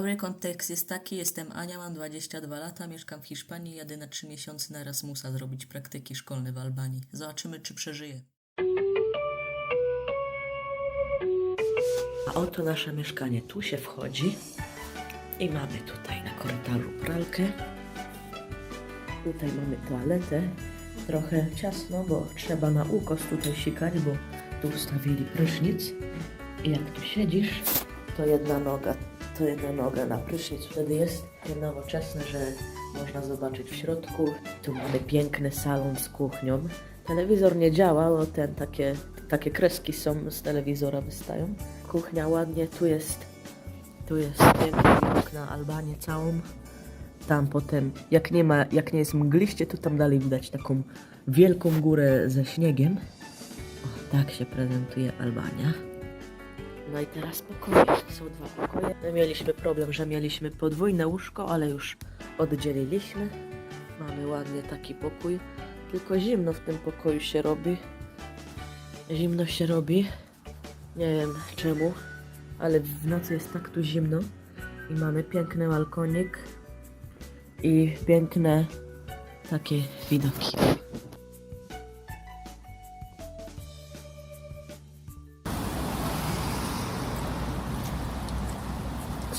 dobry, kontekst jest taki, jestem Ania, mam 22 lata, mieszkam w Hiszpanii, jadę na 3 miesiące na Erasmusa zrobić praktyki szkolne w Albanii. Zobaczymy, czy przeżyję. A oto nasze mieszkanie. Tu się wchodzi i mamy tutaj na korytarzu pralkę. Tutaj mamy toaletę. Trochę ciasno, bo trzeba na ukos tutaj sikać, bo tu wstawili prysznic. I jak tu siedzisz, to jedna noga, to jedna noga na prysznic wtedy jest nowoczesne, że można zobaczyć w środku. Tu mamy piękny salon z kuchnią. Telewizor nie działa, bo ten takie, takie kreski są z telewizora wystają. Kuchnia ładnie, tu jest, tu jest piękny widok na Albanię całą. Tam potem, jak nie ma, jak nie jest mgliście, to tam dalej widać taką wielką górę ze śniegiem. O, tak się prezentuje Albania. No i teraz pokoje. Są dwa pokoje. My mieliśmy problem, że mieliśmy podwójne łóżko, ale już oddzieliliśmy. Mamy ładnie taki pokój. Tylko zimno w tym pokoju się robi. Zimno się robi. Nie wiem czemu, ale w nocy jest tak tu zimno. I mamy piękny balkonik. I piękne takie widoki.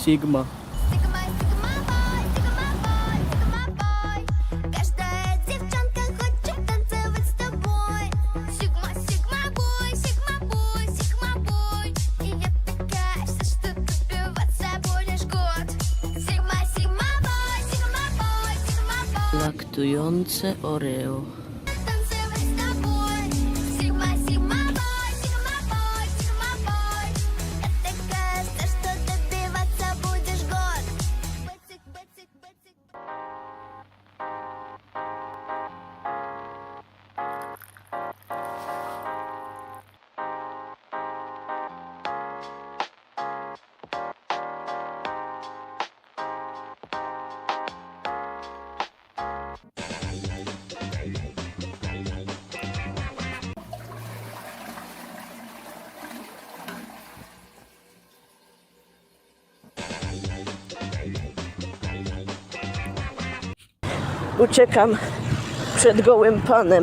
Boy. Laktujące Oreo. Uciekam przed gołym panem.